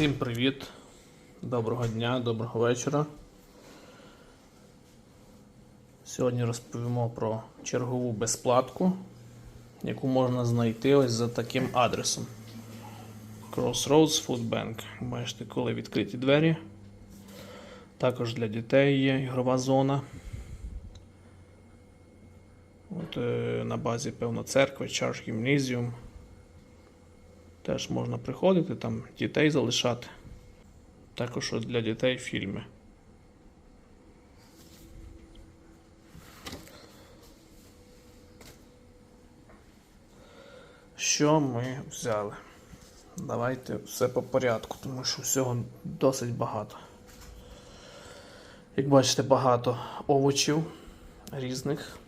Всім привіт, доброго дня, доброго вечора. Сьогодні розповімо про чергову безплатку, яку можна знайти ось за таким адресом. Crossroads Food Bank. Бачите, коли відкриті двері. Також для дітей є ігрова зона. От, е, на базі, певно, церкви, Charge Gymnasium. Теж можна приходити, там дітей залишати. Також для дітей фільми. Що ми взяли? Давайте все по порядку, тому що всього досить багато. Як бачите, багато овочів різних,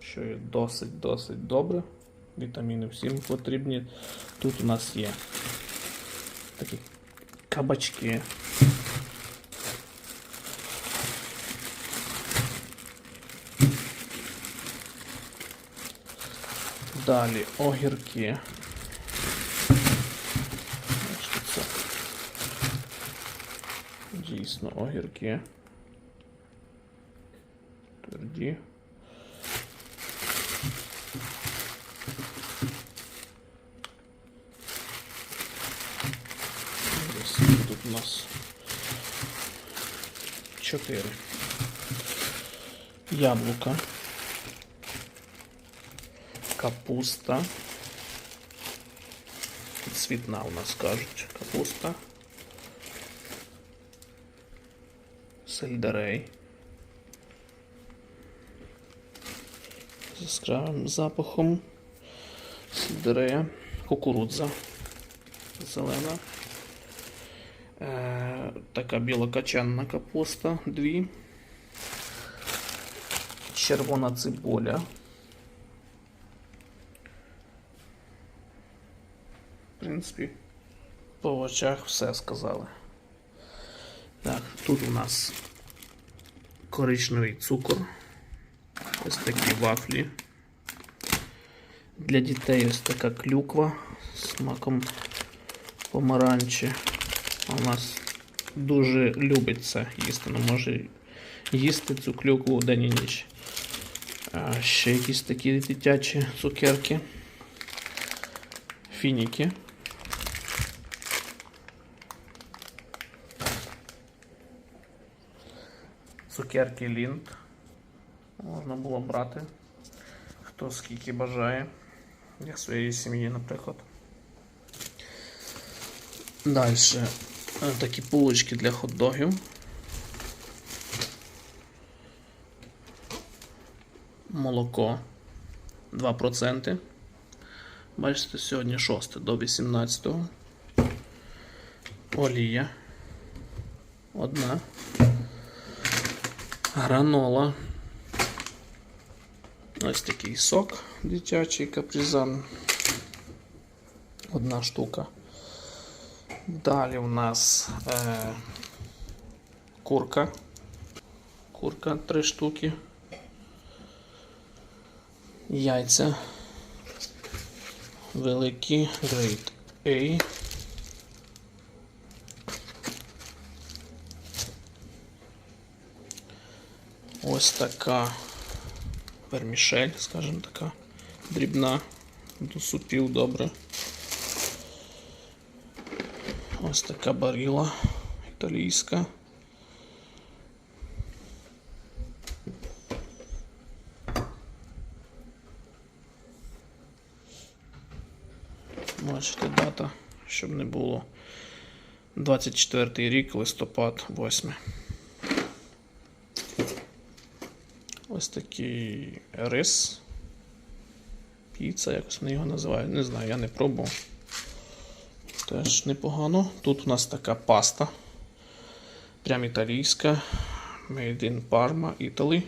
що є досить-досить добре. Вітаміни всім потрібні. Тут у нас є такі кабачки. Далі огірки. Дійсно огірки. Тверді. Ось Тут у нас чотири. Яблука. Капуста. Цвітна у нас кажуть. Капуста. Сельдерей. З яскравим запахом. Сельдерея. Кукурудза. Зелена. Е, така білокачанна капуста. Дві. Червона цибуля. В принципі, по очах все сказали. Так, тут у нас коричневий цукор. Ось такі вафлі. Для дітей ось така клюква з смаком помаранчі. У нас дуже любить це їсти. Ну, може їсти цю клюкву день і ніч. А ще якісь такі дитячі цукерки. Фініки. Цукерки лінт. Можна було брати. Хто скільки бажає. Для своєї сім'ї, наприклад. Далі такі булочки для хот-догів. Молоко 2%. Бачите, сьогодні 6 до 18. Олія. Одна. Гранола. Ось такий сок дитячий капризан. Одна штука. Далі у нас е, курка. Курка три штуки. Яйця. Великі Grade A. Ось така вермішель, скажімо така, дрібна, до супів добре. Ось така баріла італійська. Бачите, дата, щоб не було. 24 рік, листопад, 8. Ось такий рис. Піца, якось вони його називають. Не знаю, я не пробував. Теж непогано. Тут у нас така паста. Прям італійська. Made in Parma, Italy.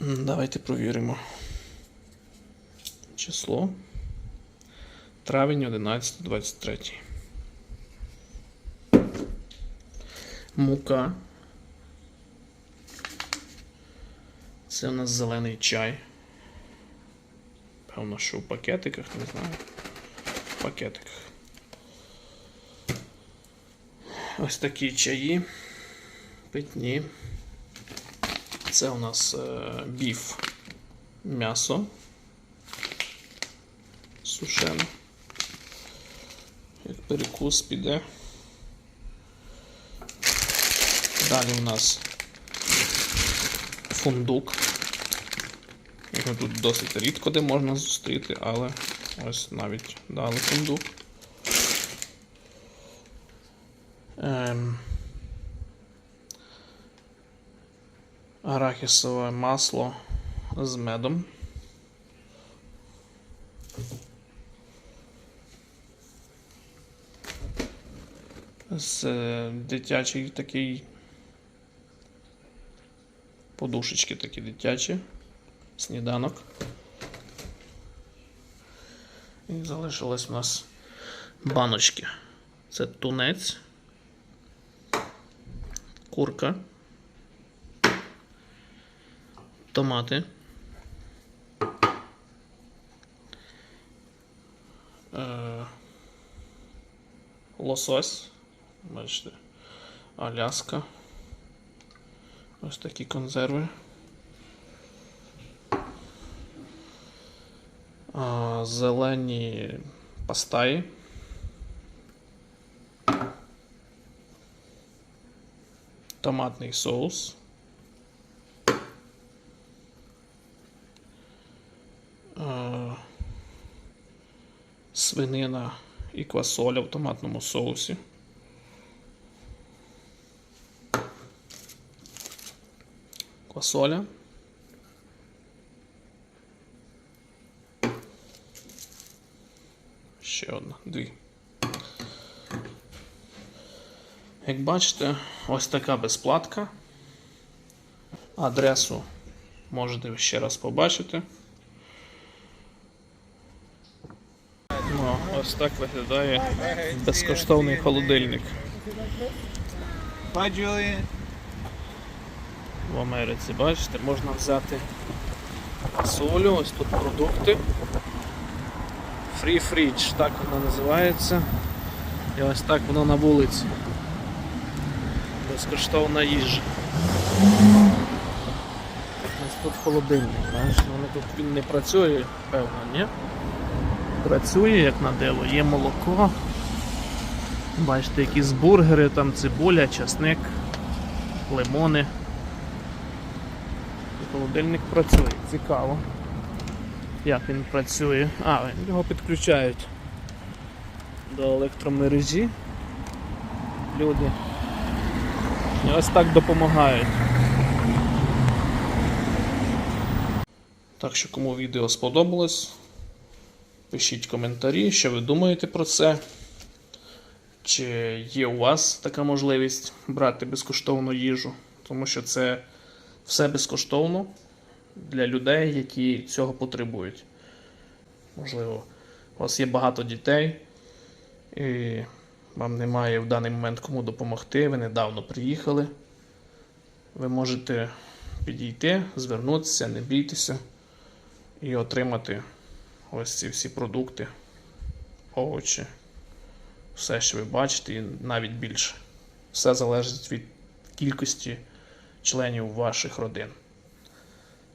Давайте провіримо. Число. Травень 11-23. Мука. Це у нас зелений чай. Певно, що в пакетиках, не знаю. Пакетиках. Ось такі чаї питні. Це у нас е, біф м'ясо сушене. Як перекус піде. Далі у нас фундук. Тут досить рідко де можна зустріти, але ось навіть дали фундук. Ем, арахісове масло з медом. З е, дитячий такий подушечки такі дитячі, сніданок. І залишилось у нас баночки. Це тунець, курка, томати, е, лосось, бачите, Аляска. Ось такі консерви. Зелені пастаї. Томатний соус. Свинина і квасоля в томатному соусі. Квасоля. Ще одна, дві. Як бачите, ось така безплатка. Адресу можете ще раз побачити. Ну, ось так виглядає безкоштовний холодильник в Америці. Бачите, можна взяти солю, ось тут продукти. Free Fridge, так воно називається. І ось так воно на вулиці. Безкоштовна їжа. Ось тут холодильник, знаєш, воно тут він не працює, певно, ні? Працює як на диво, є молоко. Бачите, якісь бургери, там цибуля, часник, лимони. І Холодильник працює, цікаво. Як він працює? А, його підключають до електромережі. Люди. І ось так допомагають. Так що кому відео сподобалось, пишіть коментарі, що ви думаєте про це. Чи є у вас така можливість брати безкоштовну їжу? Тому що це все безкоштовно для людей, які цього потребують. Можливо, у вас є багато дітей, і вам немає в даний момент кому допомогти, ви недавно приїхали. Ви можете підійти, звернутися, не бійтеся і отримати ось ці всі продукти, овочі, все, що ви бачите, і навіть більше. Все залежить від кількості членів ваших родин.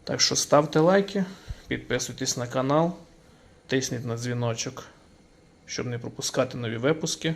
Так що ставте лайки, підписуйтесь на канал, тисніть на дзвіночок, щоб не пропускати нові випуски.